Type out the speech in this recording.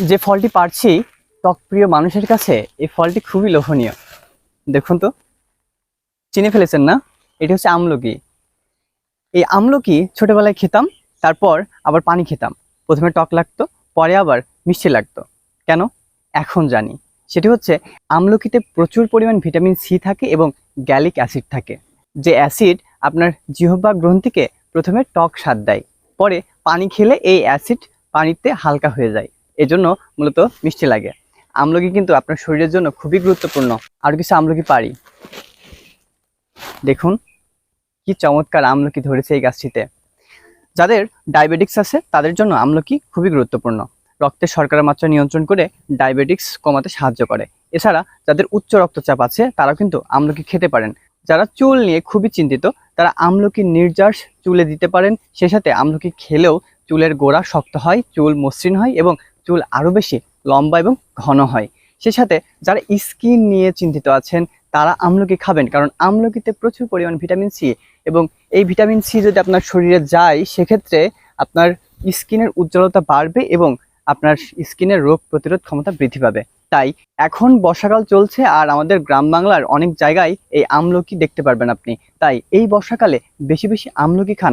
যে ফলটি পারছি ত্বকপ্রিয় মানুষের কাছে এই ফলটি খুবই লোভনীয়। দেখুন তো, চিনে ফেলেছেন না? এটি হচ্ছে আমলকি। এই আমলকি ছোটবেলায় খেতাম, তারপর আবার পানি খেতাম। প্রথমে টক লাগতো, পরে আবার মিষ্টি লাগতো। কেন? এখন জানি। সেটি হচ্ছে, আমলকিতে প্রচুর পরিমাণ ভিটামিন সি থাকে এবং গ্যালিক অ্যাসিড থাকে। যে অ্যাসিড আপনার জিহ্বা গ্রন্থিকে প্রথমে টক স্বাদ দেয়, পরে পানি খেলে এই অ্যাসিড পানিতে হালকা হয়ে যায়। এজন্য মূলত মিষ্টি লাগে। আমলকি কিন্তু আপনার শরীরের জন্য খুবই গুরুত্বপূর্ণ। আর কিছু আমলকি পারি। দেখুন, কি চমৎকার আমলকি ধরেছে এই গাছটিতে। যাদের ডায়াবেটিক্স আছে, তাদের জন্য আমলকি খুবই গুরুত্বপূর্ণ। রক্তের শর্করা মাত্রা নিয়ন্ত্রণ করে ডায়াবেটিক্স কমাতে সাহায্য করে। এছাড়া যাদের উচ্চ রক্তচাপ আছে তারা কিন্তু আমলকি খেতে পারেন। যারা চুল নিয়ে খুবই চিন্তিত, তারা আমলকি নির্যাস চুলে দিতে পারেন। সে সাথে আমলকি খেলেও চুলের গোড়া শক্ত হয়, চুল মসৃণ হয় এবং চুল আরও বেশি লম্বা এবং ঘন হয়। সে সাথে যারা স্কিন নিয়ে চিন্তিত আছেন, তারা আমলকি খাবেন, কারণ আমলকিতে প্রচুর পরিমাণ ভিটামিন সি এবং এই ভিটামিন সি যদি আপনার শরীরে যায়, সেক্ষেত্রে আপনার স্কিনের উজ্জ্বলতা বাড়বে এবং আপনার স্কিনের রোগ প্রতিরোধ ক্ষমতা বৃদ্ধি পাবে। তাই এখন বর্ষাকাল চলছে আর আমাদের গ্রাম বাংলার অনেক জায়গায় এই আমলকি দেখতে পারবেন আপনি। তাই এই বর্ষাকালে বেশি বেশি আমলকি খান।